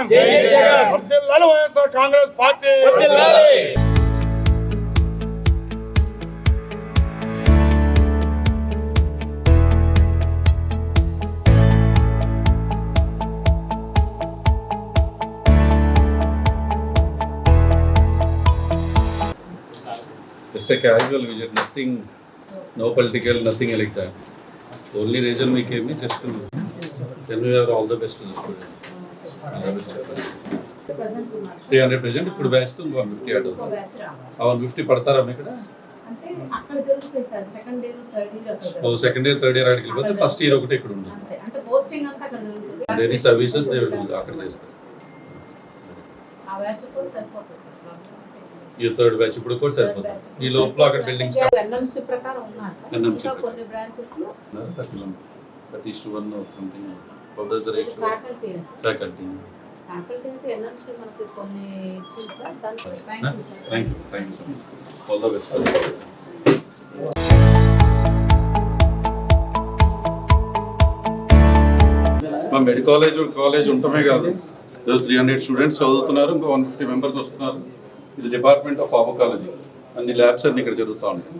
జగన్ జై జగన్ వర్ధిల్లాలి వైఎస్ఆర్ కాంగ్రెస్ పార్టీ వర్ధిల్లాలి. Just a casual visit, nothing, no political, nothing like that. The only reason we came is just to tell you are all the best to the student. Three hundred present ఇప్పుడు బ్యాచ్తో one fifty రావాలి ఆ one fifty పడతారా ఇక్కడ? Second year third year అక్కడ ఓ జరుగుతాయి. Second year third year ఆడికి వెళ్ళిపోతే ఫస్ట్ ఇయర్ ఒకటి ఇక్కడ ఉంటుంది జరుగుతుంది డైలీ సర్వీసెస్ అక్కడ చేస్తారు. ఈ థర్డ్ బ్యాచ్ ఇప్పుడు కూడా సరిపోతుంది. ఈ లోపల అక్కడ బిల్డింగ్స్ ఎన్ఎంసీ ప్రకారం ఉన్నారు సార్. కొన్ని బ్రాంచెస్లో thirty one something ratio faculty faculty faculty అయితే ఎన్ఎంసీ మనకి కొన్ని ఇచ్చింది సార్. దానికి thank you sir thank you thank you so much all the best మా మెడికల్ కాలేజ్ కాలేజ్ ఉండటమే కాదు. ఈరోజు త్రీ హండ్రెడ్ స్టూడెంట్స్ చదువుతున్నారు. ఇంకో వన్ ఫిఫ్టీ మెంబర్స్ వస్తున్నారు. ఇది డిపార్ట్మెంట్ ఆఫ్ ఫార్మకాలజీ అన్ని ల్యాబ్స్ అన్ని ఇక్కడ జరుగుతూ ఉంటాయి.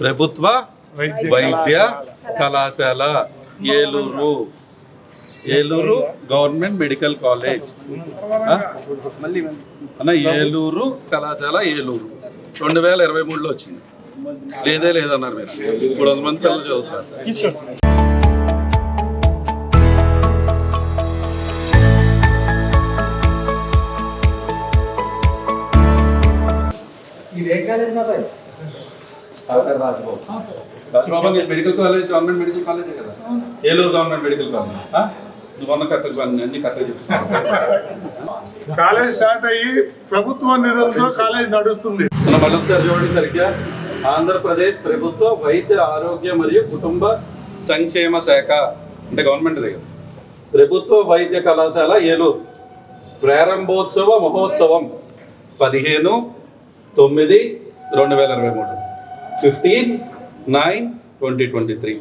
ప్రభుత్వ వైద్య కళాశాల. Eluru. Eluru government medical college? అన్న ఏలూరు కళాశాల ఏలూరు. రెండు వేల ఇరవై మూడులో వచ్చింది. లేదే లేదన్నారు మీరు. మూడు వందల మంది పిల్లలు రాజబాబు మీరు మెడికల్ కాలేజ్ గవర్నమెంట్ మెడికల్ కాలేజే కదా? Eluru government medical college? నువ్వు అన్న కరెక్ట్ అన్ని చెప్తాను. కాలేజ్ స్టార్ట్ అయ్యి ప్రభుత్వ నిధులతో కాలేజ్ నడుస్తుంది. మనం మళ్ళీ ఒకసారి చూడండి సరిగ్గా. ఆంధ్రప్రదేశ్ ప్రభుత్వ వైద్య ఆరోగ్య మరియు కుటుంబ సంక్షేమ శాఖ అంటే గవర్నమెంట్ దగ్గర. ప్రభుత్వ వైద్య కళాశాల ఏలూరు. ప్రారంభోత్సవ మహోత్సవం పదిహేను తొమ్మిది రెండు వేల ఇరవై మూడు. Fifteen nine twenty twenty three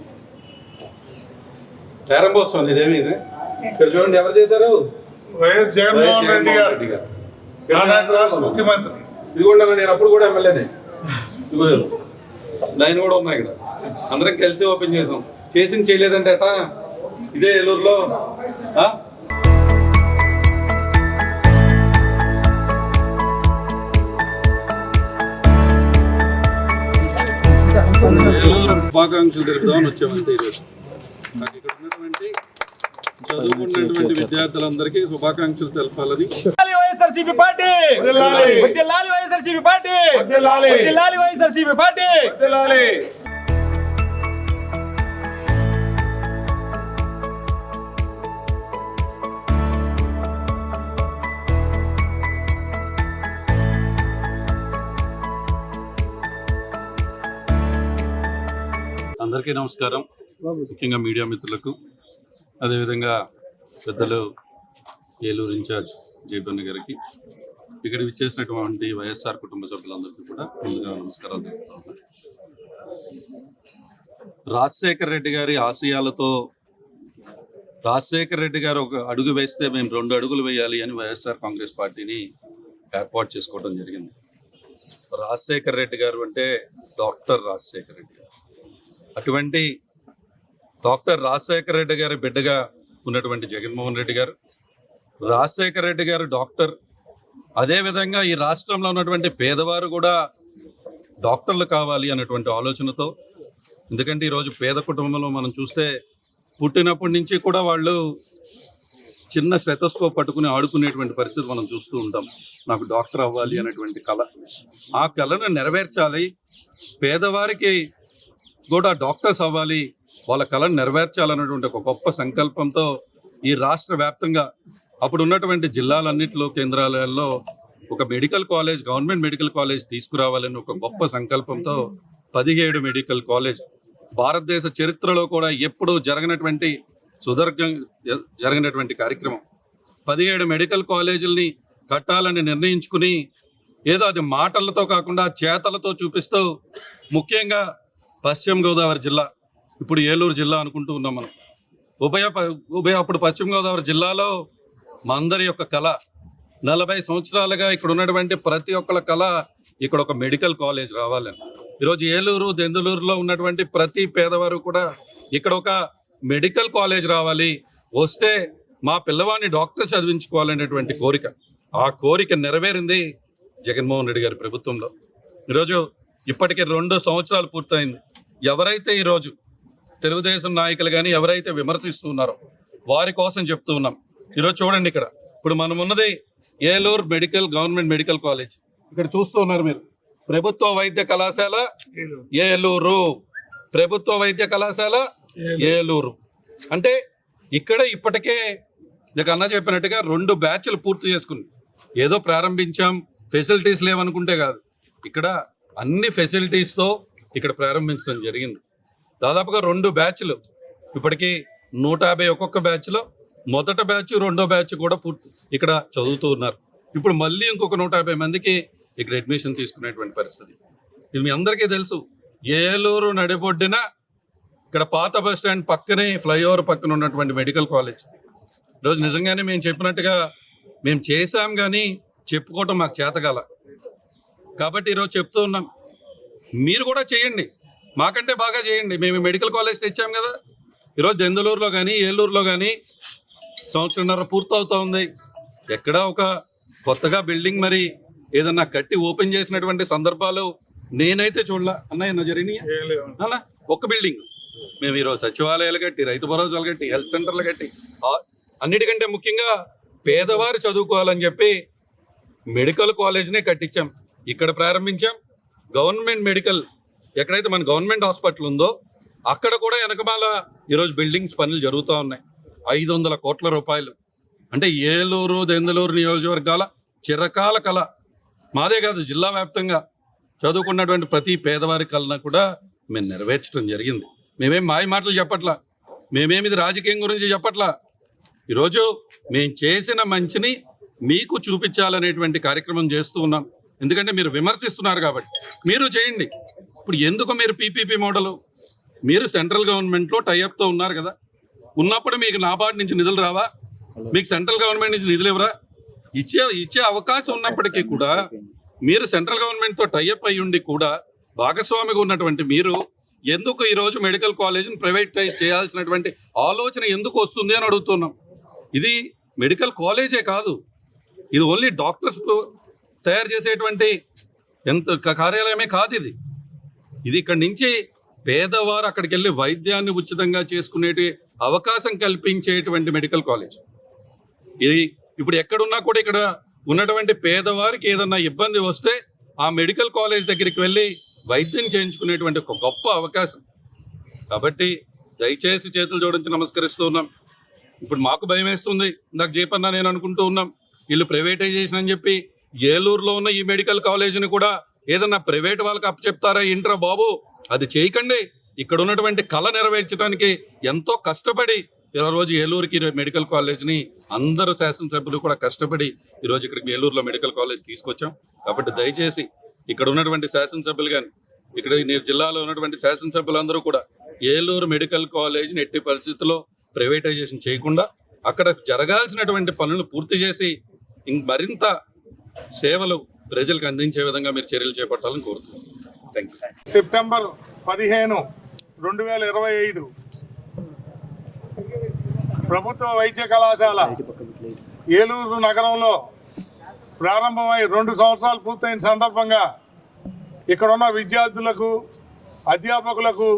ప్రారంభోత్సవం ఇదేమి ఇది? ఇక్కడ చూడండి ఎవరు చేశారు? వైఎస్ జగన్మోహన్ రెడ్డి గారు. రాష్ట్ర ముఖ్యమంత్రి. ఇదిగోండి అన్న, నేను అప్పుడు కూడా ఎమ్మెల్యేనే. లైన్ కూడా ఉన్నాయి ఇక్కడ. అందరం కలిసి ఓపెన్ చేసాం. చేసింది చేయలేదంటే అట ఇదే ఏలూరులో. శుభాకాంక్షలు తెలుపుదామని వచ్చామంతే ఈరోజు నాకు ఇక్కడ ఉన్నటువంటి చదువుకున్నటువంటి విద్యార్థులందరికీ శుభాకాంక్షలు తెలపాలని. YSRCP party! YSRCP party! YSRCP party! అందరికీ నమస్కారం. ముఖ్యంగా మీడియా మిత్రులకు. అదేవిధంగా పెద్దలు ఏలూరు ఇన్ఛార్జ్ జైపన్న గారికి. ఇక్కడ విచ్చేసినటువంటి వైఎస్ఆర్ కుటుంబ సభ్యులందరికీ కూడా ముందుగా నమస్కారాలు తెలుపుతా రాజశేఖర్ రెడ్డి గారి ఆశయాలతో రాజశేఖర్ రెడ్డి గారు ఒక అడుగు వేస్తే మేము రెండు అడుగులు వేయాలి అని వైఎస్ఆర్ కాంగ్రెస్ పార్టీని ఏర్పాటు చేసుకోవడం జరిగింది. రాజశేఖర్ రెడ్డి గారు అంటే డాక్టర్ రాజశేఖర్ రెడ్డి గారు. అటువంటి డాక్టర్ రాజశేఖర రెడ్డి గారి బిడ్డగా ఉన్నటువంటి జగన్మోహన్ రెడ్డి గారు రాజశేఖర రెడ్డి గారు డాక్టర్. అదేవిధంగా ఈ రాష్ట్రంలో ఉన్నటువంటి పేదవారు కూడా డాక్టర్లు కావాలి అన్నటువంటి ఆలోచనతో ఎందుకంటే ఈరోజు పేద కుటుంబంలో మనం చూస్తే పుట్టినప్పటి నుంచి కూడా వాళ్ళు చిన్న స్టెథోస్కోప్ పట్టుకుని ఆడుకునేటువంటి పరిస్థితి మనం చూస్తూ ఉంటాం. నాకు డాక్టర్ అవ్వాలి అనేటువంటి కళ ఆ కళను నెరవేర్చాలి. పేదవారికి కూడా డాక్టర్స్ అవ్వాలి వాళ్ళ కళను నెరవేర్చాలన్నటువంటి ఒక గొప్ప సంకల్పంతో ఈ రాష్ట్ర వ్యాప్తంగా అప్పుడు ఉన్నటువంటి జిల్లాలన్నింటిలో కేంద్రాలలో ఒక medical college government medical college తీసుకురావాలని ఒక గొప్ప సంకల్పంతో పదిహేడు మెడికల్ కాలేజ్ భారతదేశ చరిత్రలో కూడా ఎప్పుడూ జరగనటువంటి సుదీర్ఘం జరిగినటువంటి కార్యక్రమం. పదిహేడు మెడికల్ కాలేజీలని కట్టాలని నిర్ణయించుకుని ఏదో అది మాటలతో కాకుండా చేతలతో చూపిస్తూ ముఖ్యంగా పశ్చిమ గోదావరి జిల్లా. ఇప్పుడు ఏలూరు జిల్లా అనుకుంటూ ఉన్నాం మనం. ఉభయ ఉభయ అప్పుడు పశ్చిమ గోదావరి జిల్లాలో మా అందరి యొక్క కళ. నలభై సంవత్సరాలుగా ఇక్కడ ఉన్నటువంటి ప్రతి ఒక్కళ్ళ కళ ఇక్కడ ఒక మెడికల్ కాలేజ్ రావాలని ఈరోజు ఏలూరు దెందులూరులో ఉన్నటువంటి ప్రతి పేదవారు కూడా ఇక్కడ ఒక మెడికల్ కాలేజ్ రావాలి. వస్తే మా పిల్లవాడిని డాక్టర్ చదివించుకోవాలనేటువంటి కోరిక. ఆ కోరిక నెరవేరింది జగన్మోహన్ రెడ్డి గారి ప్రభుత్వంలో. ఈరోజు ఇప్పటికే రెండు సంవత్సరాలు పూర్తయింది. ఎవరైతే ఈరోజు తెలుగుదేశం నాయకులు కానీ ఎవరైతే విమర్శిస్తున్నారో వారి కోసం చెప్తూ ఉన్నాం. ఈరోజు చూడండి ఇక్కడ. ఇప్పుడు మనం ఉన్నది Eluru medical government medical college. ఇక్కడ చూస్తూ ఉన్నారు మీరు. ప్రభుత్వ వైద్య కళాశాల ఏలూరు. ప్రభుత్వ వైద్య కళాశాల ఏలూరు. అంటే ఇక్కడ ఇప్పటికే ఇక అన్న చెప్పినట్టుగా రెండు బ్యాచ్లు పూర్తి చేసుకుంది ఏదో ప్రారంభించాం. ఫెసిలిటీస్ లేవనుకుంటే కాదు. ఇక్కడ అన్ని ఫెసిలిటీస్తో ఇక్కడ ప్రారంభించడం జరిగింది. దాదాపుగా రెండు బ్యాచ్లు. ఇప్పటికీ నూట యాభై ఒక్కొక్క బ్యాచ్లో మొదట బ్యాచ్ రెండో బ్యాచ్ కూడా పూర్తి ఇక్కడ చదువుతూ ఉన్నారు. ఇప్పుడు మళ్ళీ ఇంకొక నూట యాభై మందికి ఇక్కడ అడ్మిషన్ తీసుకునేటువంటి పరిస్థితి. ఇది మీ అందరికీ తెలుసు. ఏలూరు నడిబొడ్డిన ఇక్కడ పాత బస్ స్టాండ్ పక్కనే ఫ్లైఓవర్ పక్కన ఉన్నటువంటి మెడికల్ కాలేజ్. ఈరోజు నిజంగానే మేము చెప్పినట్టుగా మేము చేసాం కానీ చెప్పుకోవటం మాకు చేతగాల. కాబట్టి ఈరోజు చెప్తూ ఉన్నాం. మీరు కూడా చేయండి. మాకంటే బాగా చేయండి. మేము మెడికల్ కాలేజ్ తెచ్చాం కదా. ఈరోజు దెందులూరులో కానీ ఏలూరులో కానీ సంవత్సరంన్నర పూర్తవుతా ఉంది. ఎక్కడ ఒక కొత్తగా బిల్డింగ్ మరి ఏదన్నా కట్టి ఓపెన్ చేసినటువంటి సందర్భాలు నేనైతే చూడలా. అన్నయ్య జరిగినాయి అలా ఒక్క బిల్డింగ్. మేము ఈరోజు సచివాలయాలు కట్టి రైతు భరోసాలు కట్టి హెల్త్ సెంటర్లు కట్టి అన్నిటికంటే ముఖ్యంగా పేదవారు చదువుకోవాలని చెప్పి మెడికల్ కాలేజ్నే కట్టించాం. ఇక్కడ ప్రారంభించాం. గవర్నమెంట్ మెడికల్ ఎక్కడైతే మన గవర్నమెంట్ హాస్పిటల్ ఉందో అక్కడ కూడా వెనకమాల ఈరోజు బిల్డింగ్స్ పనులు జరుగుతూ ఉన్నాయి. ఐదు వందల కోట్ల రూపాయలు. అంటే ఏలూరు దెందలూరు నియోజకవర్గాల చిరకాల కళ. మాదే కాదు జిల్లా వ్యాప్తంగా చదువుకున్నటువంటి ప్రతి పేదవారి కళను కూడా మేము నెరవేర్చడం జరిగింది. మేమేం మాయ మాటలు చెప్పట్లా? మేమేమి ఇది రాజకీయం గురించి చెప్పట్లా? ఈరోజు మేము చేసిన మంచిని మీకు చూపించాలనేటువంటి కార్యక్రమం చేస్తూ ఉన్నాం. ఎందుకంటే మీరు విమర్శిస్తున్నారు కాబట్టి. మీరు చేయండి. ఇప్పుడు ఎందుకు మీరు పీపీపీ మోడల్? మీరు సెంట్రల్ గవర్నమెంట్లో టైఅప్తో ఉన్నారు కదా. ఉన్నప్పుడు మీకు నాబార్డ్ నుంచి నిధులు రావా? మీకు సెంట్రల్ గవర్నమెంట్ నుంచి నిధులు ఇవ్వరా? ఇచ్చే ఇచ్చే అవకాశం ఉన్నప్పటికీ కూడా మీరు సెంట్రల్ గవర్నమెంట్తో టైఅప్ అయ్యి ఉండి కూడా భాగస్వామిగా ఉన్నటువంటి మీరు ఎందుకు ఈరోజు మెడికల్ కాలేజీని ప్రైవేటైజ్ చేయాల్సినటువంటి ఆలోచన ఎందుకు వస్తుంది అని అడుగుతున్నాం. ఇది మెడికల్ కాలేజే కాదు. ఇది ఓన్లీ డాక్టర్స్ తయారు చేసేటువంటి ఎంత కార్యాలయమే కాదు ఇది. ఇది ఇక్కడి నుంచి పేదవారు అక్కడికి వెళ్ళి వైద్యాన్ని ఉచితంగా చేసుకునేటి అవకాశం కల్పించేటువంటి మెడికల్ కాలేజ్. ఇది ఇప్పుడు ఎక్కడున్నా కూడా ఇక్కడ ఉన్నటువంటి పేదవారికి ఏదన్నా ఇబ్బంది వస్తే ఆ మెడికల్ కాలేజ్ దగ్గరికి వెళ్ళి వైద్యం చేయించుకునేటువంటి ఒక గొప్ప అవకాశం. కాబట్టి దయచేసి చేతులు జోడించి నమస్కరిస్తూ ఉన్నాం. ఇప్పుడు మాకు భయం వేస్తుంది నాకు చెప్పన్నా నేను అనుకుంటూ ఉన్నాం. వీళ్ళు ప్రైవేటైజేషన్ అని చెప్పి ఏలూరులో ఉన్న ఈ మెడికల్ కాలేజీని కూడా ఏదన్నా ప్రైవేట్ వాళ్ళకి అప్పచెప్తారా ఏంట్రా బాబు? అది చేయకండి. ఇక్కడ ఉన్నటువంటి కళ నెరవేర్చడానికి ఎంతో కష్టపడి రోజు ఏలూరుకి మెడికల్ కాలేజ్ని అందరు శాసనసభ్యులు కూడా కష్టపడి ఈరోజు ఇక్కడికి ఏలూరులో మెడికల్ కాలేజ్ తీసుకొచ్చాం. కాబట్టి దయచేసి ఇక్కడ ఉన్నటువంటి శాసనసభ్యులు కానీ ఇక్కడ జిల్లాలో ఉన్నటువంటి శాసనసభ్యులందరూ కూడా ఏలూరు మెడికల్ కాలేజ్ని ఎట్టి పరిస్థితుల్లో ప్రైవేటైజేషన్ చేయకుండా అక్కడ జరగాల్సినటువంటి పనులు పూర్తి చేసి ఇంక మరింత సేవలు ప్రజలకు అందించే విధంగా మీరు చర్యలు చేపట్టాలని కోరుతున్నాను సెప్టెంబర్ పదిహేను రెండు వేల ఇరవై ఐదు. ప్రభుత్వ వైద్య కళాశాల ఏలూరు నగరంలో ప్రారంభమై రెండు సంవత్సరాలు పూర్తయిన సందర్భంగా ఇక్కడ ఉన్న విద్యార్థులకు అధ్యాపకులకు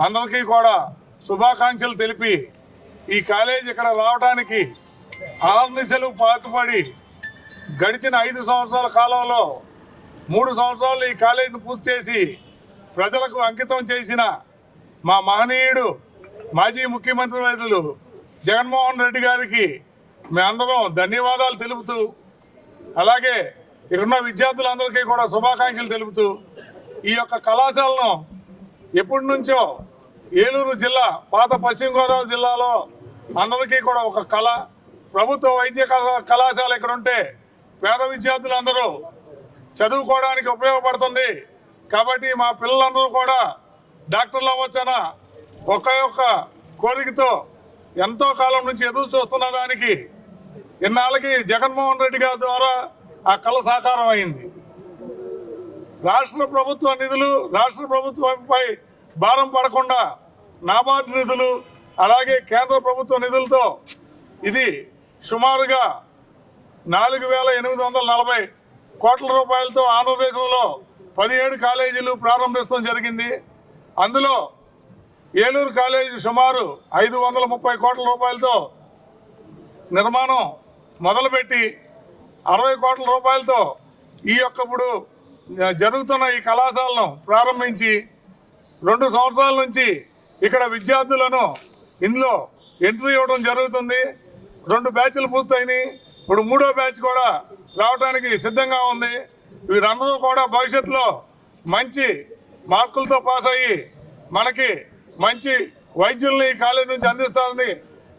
అందరికీ కూడా శుభాకాంక్షలు తెలిపి ఈ కాలేజ్ ఇక్కడ రావడానికి ఆర్నిశలు పాటుపడి గడిచిన ఐదు సంవత్సరాల కాలంలో మూడు సంవత్సరాలు ఈ కాలేజీని పూర్తి చేసి ప్రజలకు అంకితం చేసిన మా మహనీయుడు మాజీ ముఖ్యమంత్రి వైద్యులు జగన్మోహన్ రెడ్డి గారికి మేమందరం ధన్యవాదాలు తెలుపుతూ అలాగే ఇక్కడున్న విద్యార్థులందరికీ కూడా శుభాకాంక్షలు తెలుపుతూ ఈ యొక్క కళాశాలను ఎప్పటి నుంచో ఏలూరు జిల్లా పాత పశ్చిమ గోదావరి జిల్లాలో అందరికీ కూడా ఒక కళ. ప్రభుత్వ వైద్య కళాశాల ఇక్కడ ఉంటే పేద విద్యార్థులందరూ చదువుకోవడానికి ఉపయోగపడుతుంది. కాబట్టి మా పిల్లలందరూ కూడా డాక్టర్లు అవ్వచ్చన ఒక ఒక్క కోరికతో ఎంతో కాలం నుంచి ఎదురు చూస్తున్న దానికి ఇన్నాళ్ళకి జగన్మోహన్ రెడ్డి గారి ద్వారా ఆ కళ సాకారం అయింది. రాష్ట్ర ప్రభుత్వ నిధులు రాష్ట్ర ప్రభుత్వంపై భారం పడకుండా నాబార్డు నిధులు అలాగే కేంద్ర ప్రభుత్వ నిధులతో ఇది సుమారుగా నాలుగు వేల ఎనిమిది వందల నలభై కోట్ల రూపాయలతో ఆంధ్రదేశంలో పదిహేడు కాలేజీలు ప్రారంభించడం జరిగింది. అందులో ఏలూరు కాలేజీ సుమారు ఐదు వందల ముప్పై కోట్ల రూపాయలతో నిర్మాణం మొదలుపెట్టి అరవై కోట్ల రూపాయలతో ఈ యొక్క ఇప్పుడు జరుగుతున్న ఈ కళాశాలను ప్రారంభించి రెండు సంవత్సరాల నుంచి ఇక్కడ విద్యార్థులను ఇందులో ఎంట్రీ ఇవ్వడం జరుగుతుంది. రెండు బ్యాచ్లు పూర్తయినాయి. ఇప్పుడు మూడో బ్యాచ్ కూడా రావడానికి సిద్ధంగా ఉంది. వీరందరూ కూడా భవిష్యత్తులో మంచి మార్కులతో పాస్ అయ్యి మనకి మంచి వైద్యుల్ని కాలేజీ నుంచి అందిస్తారని